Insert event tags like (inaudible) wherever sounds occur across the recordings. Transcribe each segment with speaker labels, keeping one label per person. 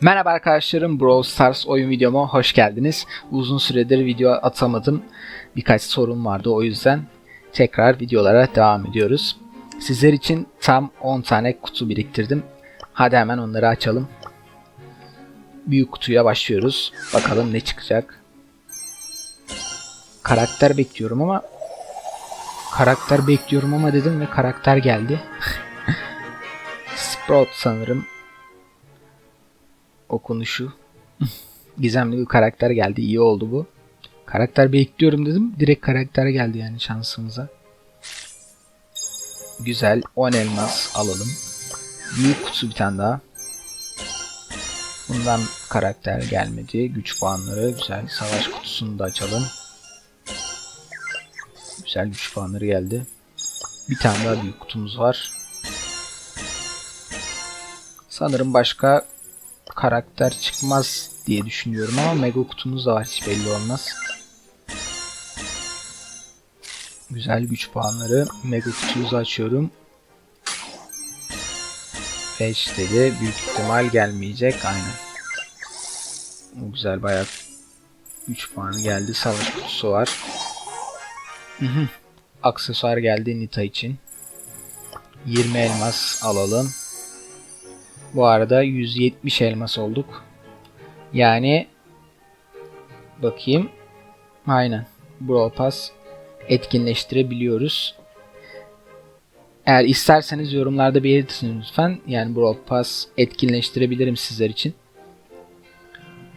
Speaker 1: Merhaba arkadaşlarım, Brawl Stars oyun videoma hoş geldiniz. Uzun süredir video atamadım. Birkaç sorun vardı o yüzden tekrar videolara devam ediyoruz. Sizler için tam 10 tane kutu biriktirdim. Hadi hemen onları açalım. Büyük kutuya başlıyoruz. Bakalım ne çıkacak. Karakter bekliyorum ama karakter bekliyorum ama dedim ve karakter geldi. (laughs) Sprout sanırım okunuşu. Gizemli bir karakter geldi. İyi oldu bu. Karakter bekliyorum dedim. Direkt karakter geldi yani şansımıza. Güzel. 10 elmas alalım. Büyük kutu bir tane daha. Bundan karakter gelmedi. Güç puanları güzel. Savaş kutusunu da açalım. Güzel güç puanları geldi. Bir tane daha büyük kutumuz var. Sanırım başka karakter çıkmaz diye düşünüyorum ama mega kutumuz da var hiç belli olmaz. Güzel güç puanları. Mega kutumuzu açıyorum. 5 dedi. Büyük ihtimal gelmeyecek. Aynen. O güzel bayağı güç puanı geldi. Savaş kutusu var. Aksesuar geldi Nita için. 20 elmas alalım. Bu arada 170 elmas olduk. Yani bakayım. Aynen. Brawl Pass etkinleştirebiliyoruz. Eğer isterseniz yorumlarda belirtin lütfen. Yani Brawl Pass etkinleştirebilirim sizler için.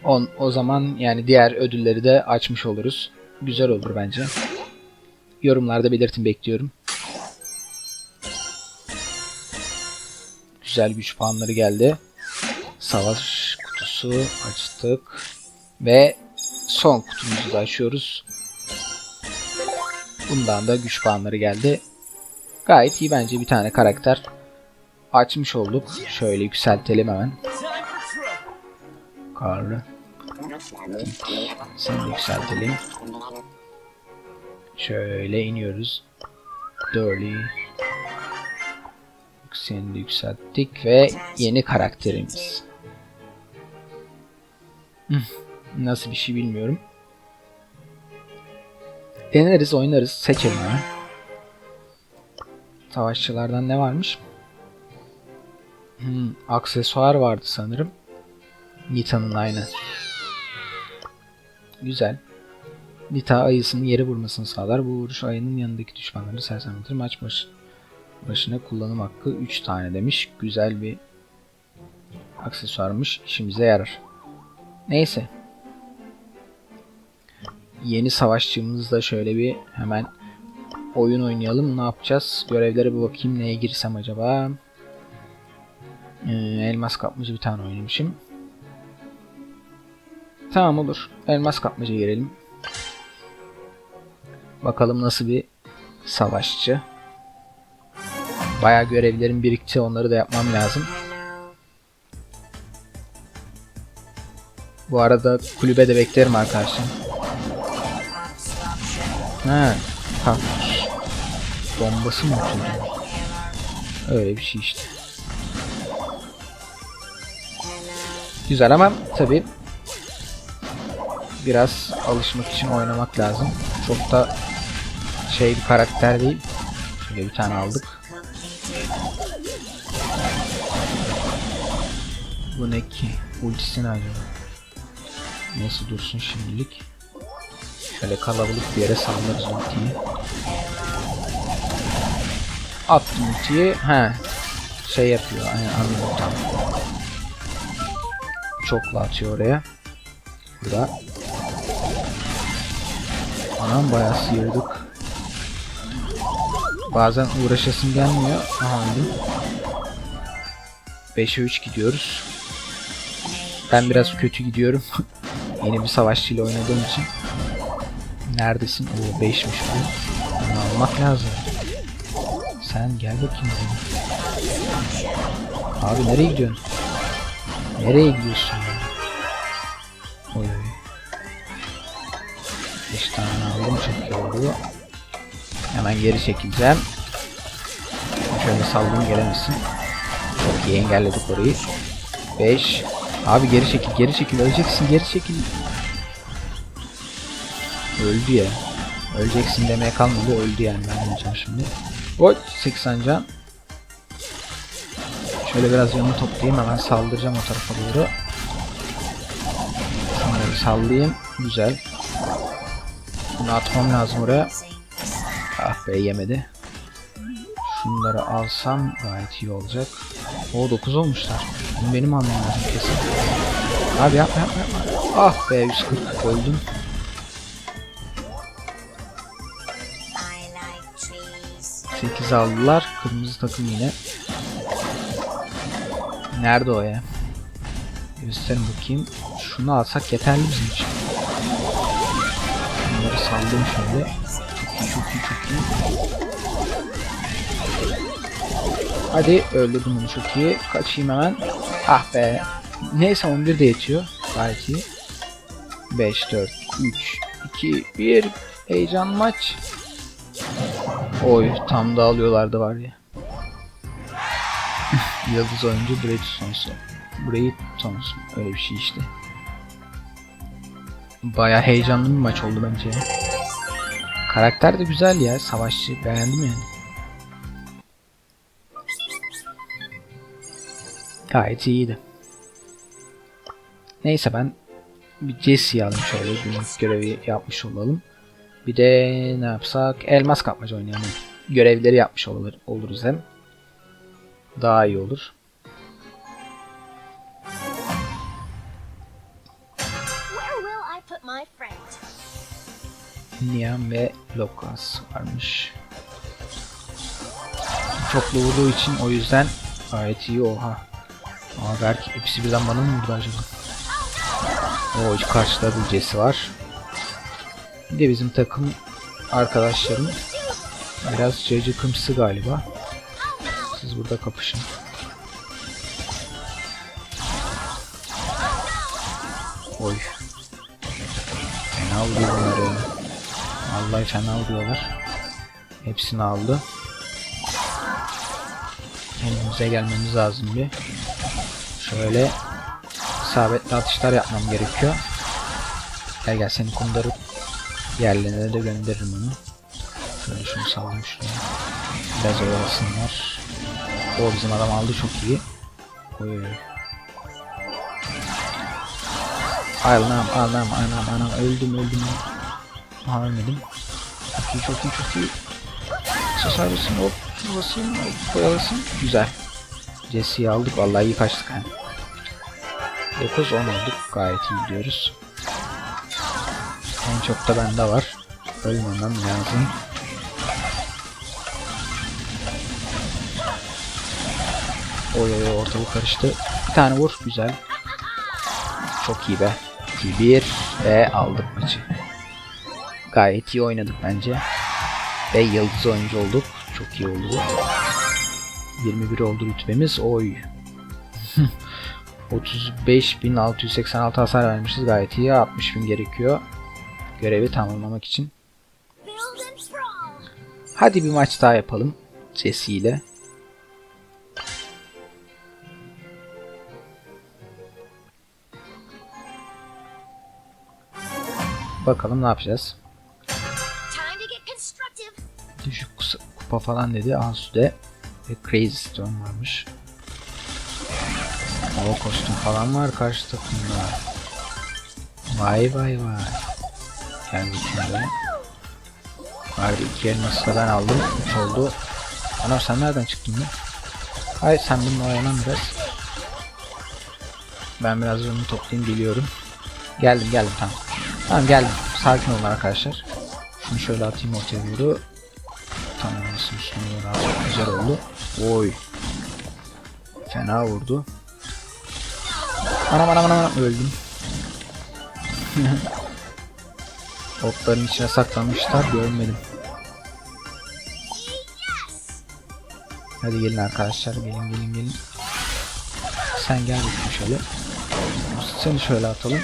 Speaker 1: On, o zaman yani diğer ödülleri de açmış oluruz. Güzel olur bence. Yorumlarda belirtin bekliyorum. Güzel güç puanları geldi. Savaş kutusu açtık. Ve son kutumuzu da açıyoruz. Bundan da güç puanları geldi. Gayet iyi bence bir tane karakter açmış olduk. Şöyle yükseltelim hemen. Karlı. Seni yükseltelim. Şöyle iniyoruz. Dirty. De yükselttik ve yeni karakterimiz. Nasıl bir şey bilmiyorum. Deneriz, oynarız, seçelim ya. Savaşçılardan ne varmış? Hmm, aksesuar vardı sanırım. Nita'nın aynı. Güzel. Nita ayısının yere vurmasını sağlar. Bu vuruş ayının yanındaki düşmanları sersemletir. Maç başı başına kullanım hakkı 3 tane demiş. Güzel bir aksesuarmış. İşimize yarar. Neyse. Yeni savaşçımızla şöyle bir hemen oyun oynayalım. Ne yapacağız? Görevlere bir bakayım. Neye girsem acaba? Ee, elmas kapmacı bir tane oynamışım. Tamam olur. Elmas kapmaca girelim. Bakalım nasıl bir savaşçı. Bayağı görevlerim birikti. Onları da yapmam lazım. Bu arada kulübe de beklerim arkadaşlar. Ha, ha. Bombası mı atıyor? Öyle bir şey işte. Güzel ama tabi biraz alışmak için oynamak lazım. Çok da şey bir karakter değil. Şöyle bir tane aldık. Bu ne ki? Ultisi ne acaba? Neyse dursun şimdilik. Şöyle kalabalık bir yere sallarız ultiyi. Attım ultiyi. He. Şey yapıyor. Aynen anladım tamam. Çokla atıyor oraya. Burada. Anam bayağı sıyırdık. Bazen uğraşasım gelmiyor. Aha öldüm. 5'e 3 gidiyoruz. Ben biraz kötü gidiyorum. (laughs) Yeni bir savaşçıyla oynadığım için. Neredesin? Oo 5'miş bu. Bunu almak lazım. Sen gel bakayım buraya. Abi nereye gidiyorsun? Nereye gidiyorsun? Oy oy. 5 tane aldım çok iyi. Hemen geri çekileceğim. Şöyle saldım gelemesin. Çok iyi engelledik orayı. 5 Abi geri çekil, geri çekil. Öleceksin, geri çekil. Öldü ya. Öleceksin demeye kalmadı. Öldü yani ben öleceğim şimdi. Oy 80 can. Şöyle biraz yanını toplayayım hemen saldıracağım o tarafa doğru. Şunları sallayayım. Güzel. Bunu atmam lazım oraya. Ah be yemedi. Şunları alsam gayet iyi olacak. O 9 olmuşlar. Bunu benim almam lazım kesin. Abi yapma yapma yapma. Ah be 140 öldüm. 8 aldılar. Kırmızı takım yine. Nerede o ya? Gösterin bakayım. Şunu alsak yeterli bizim için. Bunları saldım şöyle. Çok iyi çok iyi çok iyi. Hadi öldürdüm bunu çok iyi. Kaçayım hemen. Ah be. Neyse 11 de yetiyor. İyi. 5, 4, 3, 2, 1. Heyecan maç. Oy tam da alıyorlardı var ya. (laughs) Yıldız oyuncu. Brett Sonsu. Öyle bir şey işte. Baya heyecanlı bir maç oldu bence. Karakter de güzel ya. Savaşçı. Beğendim yani. Gayet iyiydi. Neyse ben bir Jesse'yi alayım şöyle günlük görevi yapmış olalım. Bir de ne yapsak? Elmas kapmaca oynayalım. Görevleri yapmış olur, oluruz hem. Daha iyi olur. Niam ve Lokas varmış. Çoklu vurduğu için o yüzden gayet iyi oha. Ama belki hepsi birden bana mı vurdu acaba? O karşıda bir Jesse var. Bir de bizim takım arkadaşlarım biraz cacıkımsı galiba. Siz burada kapışın. Oy. Fena vuruyor bunları. Vallahi fena vuruyorlar. Hepsini aldı. Elimize gelmemiz lazım bir. Şöyle isabetli atışlar yapmam gerekiyor. Gel gel seni kundurup yerlerine de gönderirim onu. Şöyle şunu sallayayım şuraya. Biraz oyalasınlar. O bizim adam aldı çok iyi. Oy oy. anam anam anam anam öldüm öldüm. Aha ölmedim. Çok iyi çok iyi çok iyi. Sasarlısın hop basayım hop koyalasın. Güzel. Jesse'yi aldık vallahi iyi kaçtık yani. 9 10 olduk gayet iyi gidiyoruz. En çok da bende var. Ölmemem lazım. Oy oy ortalık karıştı. Bir tane vur güzel. Çok iyi be. 2-1 ve aldık maçı. Gayet iyi oynadık bence. Ve yıldız oyuncu olduk. Çok iyi oldu. 21 oldu rütbemiz. Oy. (laughs) 35.686 hasar vermişiz. Gayet iyi. 60.000 gerekiyor. Görevi tamamlamak için. Hadi bir maç daha yapalım. Jesse ile. Bakalım ne yapacağız. Düşük kupa falan dedi. Ansu'de ve Crazy Storm varmış. O kostüm falan var karşı takımda. Vay vay vay. Geldi şimdi. Harbi iki elması ben aldım. Üç oldu. Anam sen nereden çıktın lan? Hayır sen bununla oynan biraz. Ben biraz onu toplayayım geliyorum. Geldim geldim tamam. Tamam geldim. Sakin olun arkadaşlar. Şunu şöyle atayım ortaya doğru. Tamam nasıl üstüne aldım. Güzel oldu. Oy. Fena vurdu. Anam anam anam öldüm. (laughs) Otların içine saklanmışlar görmedim. Hadi gelin arkadaşlar gelin gelin gelin. Sen gel bakayım şöyle. Seni şöyle atalım.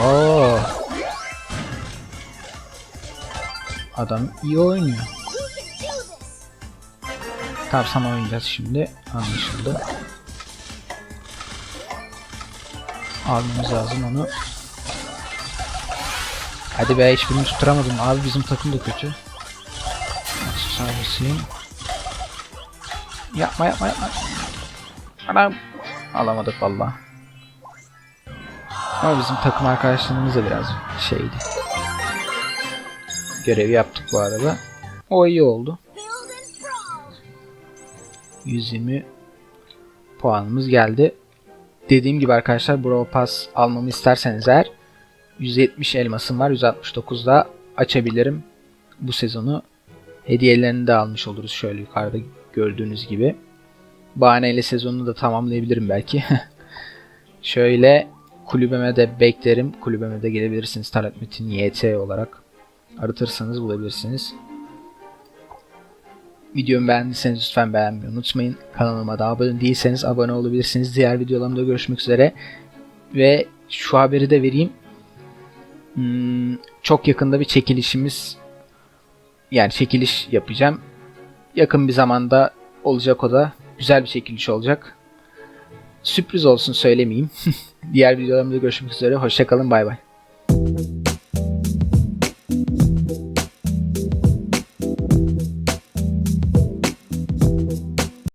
Speaker 1: Oo. Adam iyi oynuyor. Sana oynayacağız şimdi. Anlaşıldı. Almamız lazım onu. Hadi be hiçbirini tutturamadım. Abi bizim takım da kötü. Sahibisin. Yapma yapma yapma. Anam. Alamadık valla. Ama bizim takım arkadaşlarımız da biraz şeydi. Görevi yaptık bu arada. O iyi oldu.
Speaker 2: Build and brawl.
Speaker 1: 120 puanımız geldi. Dediğim gibi arkadaşlar Brawl Pass almamı isterseniz eğer 170 elmasım var. 169 da açabilirim bu sezonu. Hediyelerini de almış oluruz şöyle yukarıda gördüğünüz gibi. Bahaneyle sezonunu da tamamlayabilirim belki. (laughs) şöyle kulübeme de beklerim. Kulübeme de gelebilirsiniz. Talat Metin YT olarak aratırsanız bulabilirsiniz. Videomu beğendiyseniz lütfen beğenmeyi unutmayın. Kanalıma da abone değilseniz abone olabilirsiniz. Diğer videolarımda görüşmek üzere. Ve şu haberi de vereyim. Hmm, çok yakında bir çekilişimiz yani çekiliş yapacağım. Yakın bir zamanda olacak o da. Güzel bir çekiliş olacak. Sürpriz olsun söylemeyeyim. (laughs) Diğer videolarımda görüşmek üzere. Hoşçakalın bay bay.